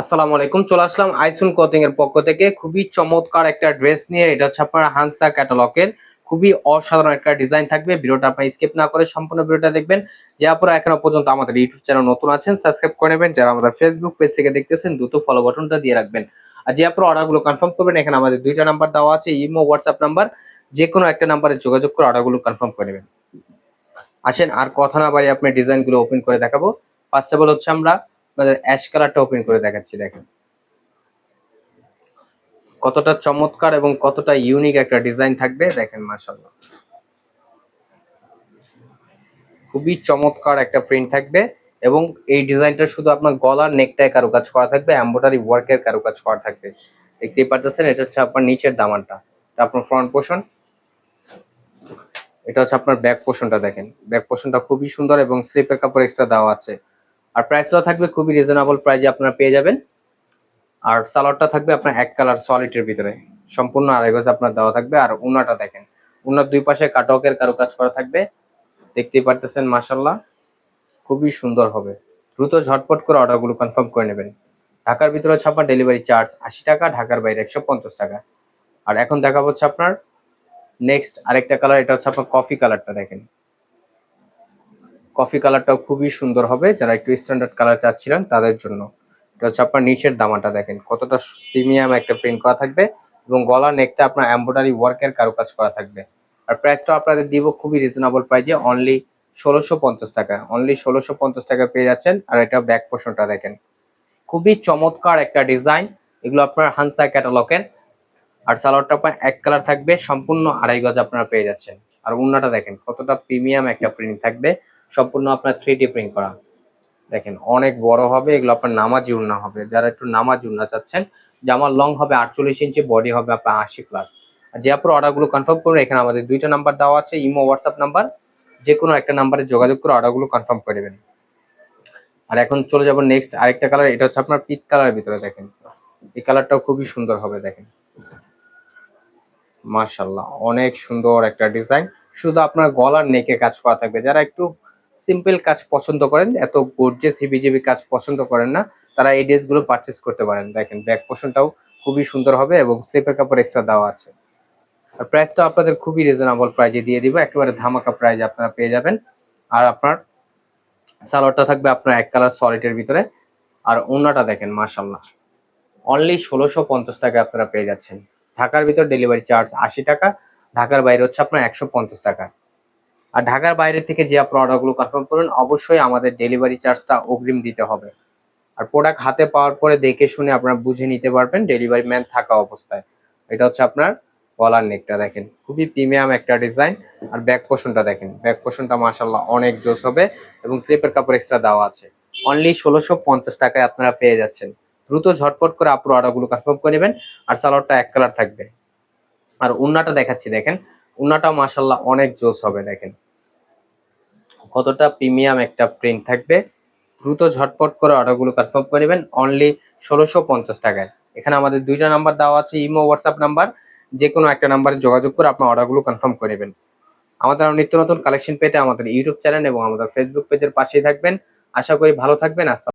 আসসালামু আলাইকুম, চলে আসলাম আইসুন কোচিং এর পক্ষ থেকে। খুবই চমৎকার একটা ড্রেস নিয়ে, এটা হচ্ছে আপনার হানসা ক্যাটালগের খুবই অসাধারণ একটা ডিজাইন থাকবে, ভিডিওটা আপনি স্কিপ না করে সম্পূর্ণ ভিডিওটা দেখবেন। যে আপনারা এখনও পর্যন্ত আমাদের ইউটিউব চ্যানেল নতুন আছেন সাবস্ক্রাইব করে নেবেন। যারা আমাদের ফেসবুক পেজ থেকে দেখতেছেন, দ্রুত ফলো বাটনটা দিয়ে রাখবেন। আর যে আপনারা অর্ডারগুলো কনফার্ম করবেন, এখানে আমাদের দুইটা নাম্বার দেওয়া আছে, ইমো হোয়াটসঅ্যাপ নাম্বার যে কোনো একটা নাম্বারে যোগাযোগ করে অর্ডারগুলো কনফার্ম করে নেবেন। আসেন, আর কথা না বাড়ি আপনি ডিজাইনগুলো ওপেন করে দেখাবো। ফার্স্ট অফ অল হচ্ছে আমরা আপনাদের অ্যাশ কালারটা ওপেন করে দেখাচ্ছি, দেখেন। কতটা চমৎকার এবং কতটা ইউনিক একটা ডিজাইন থাকবে, দেখেন মাশাআল্লাহ। খুবই চমৎকার একটা প্রিন্ট থাকবে এবং এই ডিজাইনটা শুধু আপনার গলার নেকটায় কারুকাজ করা থাকবে এমব্রয়ডারি ওয়ার্কের কারুকাজ করা থাকবে। দেখতেই পারতেছেন, এটা হচ্ছে আপনার নিচের দামানটা আপনার ফ্রন্ট পোর্শন এটা হচ্ছে আপনার ব্যাক পোর্শনটা দেখেন। ব্যাক পোর্শনটা খুবই সুন্দর এবং স্লিপের কাপড় এক্সট্রা দেওয়া আছে। আর প্রাইসটাও থাকবে খুবই রিজনেবল প্রাইজে আপনারা পেয়ে যাবেন। আর সালোয়ারটা থাকবে আপনার এক কালার সলিডের ভিতরে। সম্পূর্ণ আড়াই গজ আপনার দেওয়া থাকবে। আর উনাটা দেখেন, উনার দুই পাশে কাটকের কারুকাজ করা থাকবে। দেখতেই পারতেছেন মাসাল্লাহ খুবই সুন্দর হবে। দ্রুত ঝটপট করে অর্ডারগুলো কনফার্ম করে নেবেন। ঢাকার ভিতরে আপনার ডেলিভারি চার্জ আশি টাকা, ঢাকার বাইরে একশো পঞ্চাশ টাকা। আর এখন দেখা হচ্ছে আপনার নেক্সট আরেকটা কালার এটা হচ্ছে আপনার কফি কালারটা দেখেন। কফি কালারটাও খুবই সুন্দর হবে। যারা একটু স্ট্যান্ডার্ড কালার চাচ্ছিলেন তাদের জন্য। এটা হচ্ছে আপনার নিচের দামাটা দেখেন। কতটা প্রিমিয়াম একটা প্রিন্ট করা থাকবে এবং গলা নেকটা আপনার এমব্রয়ডারি ওয়ার্কের কারুকাজ করা থাকবে। আর প্রাইসটা আপনাদের দিব খুবই রিজনেবল প্রাইজে অনলি ষোলোশো পঞ্চাশ টাকা। অনলি ষোলোশো পঞ্চাশ টাকা পেয়ে যাচ্ছেন। আর এটা ব্যাক পোর্শনটা দেখেন। খুবই চমৎকার একটা ডিজাইন এগুলো আপনার হানসা ক্যাটালগের আর সালোয়ারটা আপনার এক কালার থাকবে। সম্পূর্ণ আড়াই গজ আপনারা পেয়ে যাচ্ছেন। আর উন্নাটা দেখেন, কতটা প্রিমিয়াম একটা প্রিন্ট থাকবে। সম্পূর্ণ আপনার থ্রি ডি প্রিন্ট করা। দেখেন, অনেক বড় হবে, এগুলো আপনার নামাজ উন্না হবে। যারা একটু নামাজ উন্না চাচ্ছেন জামার লং হবে আটচল্লিশ ইঞ্চি বডি হবে আপনার আশি প্লাস আর যে আপনার অর্ডারগুলো কনফার্ম করুন, এখানে আমাদের দুইটা নাম্বার দেওয়া আছে, ইমো হোয়াটসঅ্যাপ নাম্বার যে কোনো একটা নাম্বারে যোগাযোগ করে অর্ডারগুলো কনফার্ম করে দেবেন। আর এখন চলে যাব নেক্সট আরেকটা কালার এটা হচ্ছে আপনার পিট কালারের ভিতরে দেখেন। এই কালারটাও খুবই সুন্দর হবে, দেখেন। মাশাল্লাহ অনেক সুন্দর একটা ডিজাইন শুধু আপনার গলার নেকে কাজ করা থাকবে। যারা একটু সিম্পল কাজ পছন্দ করেন, এত গর্জেস হিবিজিবি কাজ পছন্দ করেন না, তারা এই ড্রেসগুলো পারচেস করতে পারেন। দেখেন ব্যাক পোর্শনটাও খুবই সুন্দর হবে এবং স্লিপের কাপড় এক্সট্রা দেওয়া আছে। আর প্রাইসটা আপনাদের খুবই রিজনেবল প্রাইজে দিয়ে দিব, একেবারে ধামাকা প্রাইজ আপনারা পেয়ে যাবেন। আর আপনার সালোয়ারটা থাকবে আপনার এক কালার সলিডের ভিতরে। আর ওনাটা দেখেন মাশাল্লাহ অনলি ষোলোশো পঞ্চাশ টাকা আপনারা পেয়ে যাচ্ছেন। ঢাকার ভিতর ডেলিভারি চার্জ আশি টাকা, ঢাকার বাইরে হচ্ছে আপনার একশো পঞ্চাশ টাকা। আর ঢাকার বাইরে থেকে যে অর্ডারগুলো কনফার্ম করুন অবশ্যই আমাদের ডেলিভারি চার্জটা অগ্রিম দিতে হবে। আর প্রোডাক্ট হাতে পাওয়ার পরে দেখে শুনে আপনারা বুঝে নিতে পারবেন ডেলিভারি ম্যান থাকা অবস্থায়। এটা হচ্ছে আপনার গলার নেকটা দেখেন। খুবই প্রিমিয়াম একটা ডিজাইন আর ব্যাক পোর্শনটা দেখেন। ব্যাক পোর্শনটা মাসাল্লাহ অনেক জোস হবে এবং স্লিপের কাপড় এক্সট্রা দেওয়া আছে। অনলি ষোলোশো পঞ্চাশ টাকায় আপনারা পেয়ে যাচ্ছেন। দ্রুত ঝটপট করে আপনার অর্ডারগুলো কনফার্ম করে নেবেন। আর সালোয়ারটা এক কালার থাকবে। আর উন্নাটা দেখাচ্ছি, দেখেন। উন্নাটাও মাসাল্লাহ অনেক জোস হবে, দেখেন। কতটা প্রিমিয়াম একটা প্রিন্ট থাকবে, দ্রুত ঝটপট করে অর্ডারগুলো কনফার্ম করে নেবেন অনলি ষোলোশো পঞ্চাশ টাকায়। এখানে আমাদের দুইটা নাম্বার দেওয়া আছে ইমো হোয়াটসঅ্যাপ নাম্বার যে কোনো একটা নাম্বারে যোগাযোগ করে আপনার অর্ডারগুলো কনফার্ম করে নেবেন। আমাদের নিত্য নতুন কালেকশন পেতে আমাদের ইউটিউব চ্যানেল এবং আমাদের ফেসবুক পেজের পাশেই থাকবেন। আশা করি ভালো থাকবেন, আসসালাম